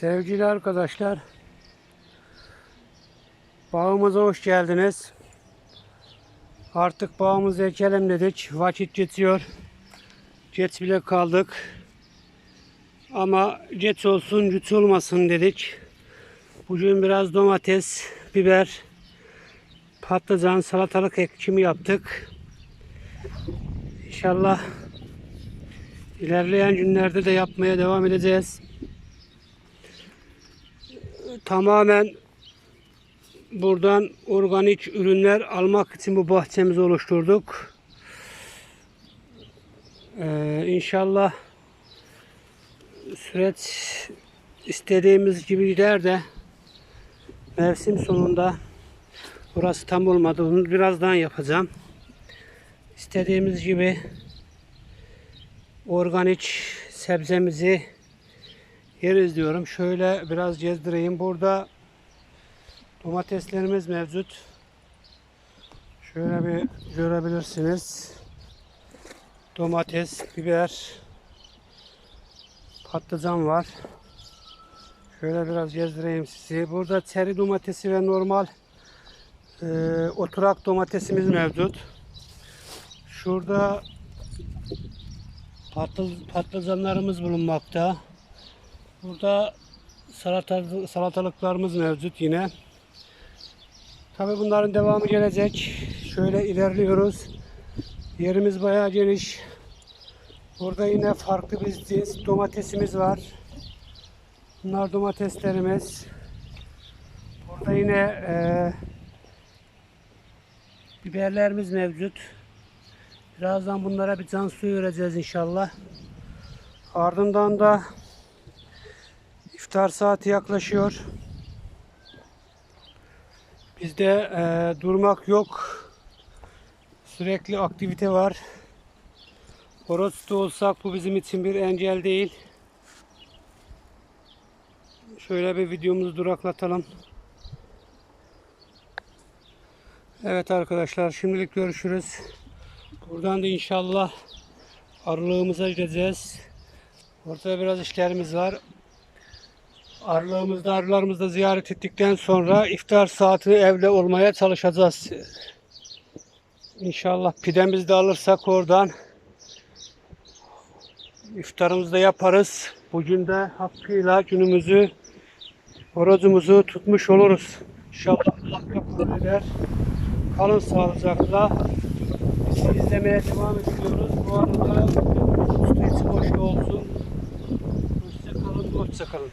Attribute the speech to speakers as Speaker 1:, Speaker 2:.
Speaker 1: Sevgili arkadaşlar, bağımıza hoş geldiniz. Artık bağımızı ekelim dedik. Vakit geçiyor. Geç bile kaldık. Ama geç olsun, güç olmasın dedik. Bugün biraz domates, biber, patlıcan, salatalık ekimi yaptık. İnşallah ilerleyen günlerde de yapmaya devam edeceğiz. Tamamen buradan organik ürünler almak için bu bahçemizi oluşturduk. Ee, inşallah süreç istediğimiz gibi gider de mevsim sonunda burası tam olmadı. Bunu birazdan yapacağım. İstediğimiz gibi organik sebzemizi yeriz diyorum. Şöyle biraz gezdireyim. Burada domateslerimiz mevcut. Şöyle bir görebilirsiniz. Domates, biber, patlıcan var. Şöyle biraz gezdireyim sizi. Burada çeri domatesi ve normal e, oturak domatesimiz mevcut. Şurada patlı, patlıcanlarımız bulunmakta. Burada salata, salatalıklarımız mevcut yine. Tabi bunların devamı gelecek. Şöyle ilerliyoruz. Yerimiz bayağı geniş. Burada yine farklı bir cins domatesimiz var. Bunlar domateslerimiz. Burada yine eee biberlerimiz mevcut. Birazdan bunlara bir can suyu vereceğiz inşallah. Ardından da iftar saati yaklaşıyor. Bizde eee, durmak yok. Sürekli aktivite var. Horoz'da olsak bu bizim için bir engel değil. Şöyle bir videomuzu duraklatalım. Evet arkadaşlar şimdilik görüşürüz. Buradan da inşallah arılığımıza gideceğiz. Ortada biraz işlerimiz var. Arılığımızda arılarımızda ziyaret ettikten sonra iftar saati evde olmaya çalışacağız. İnşallah pidemizi de alırsak oradan iftarımızı da yaparız. Bugün de hakkıyla günümüzü horozumuzu tutmuş oluruz. İnşallah Allah kabul eder. Kalın sağlıcakla. Bizi izlemeye devam ediyoruz. Bu arada içi boş olsun. Hoşça kalın, hoşça kalın.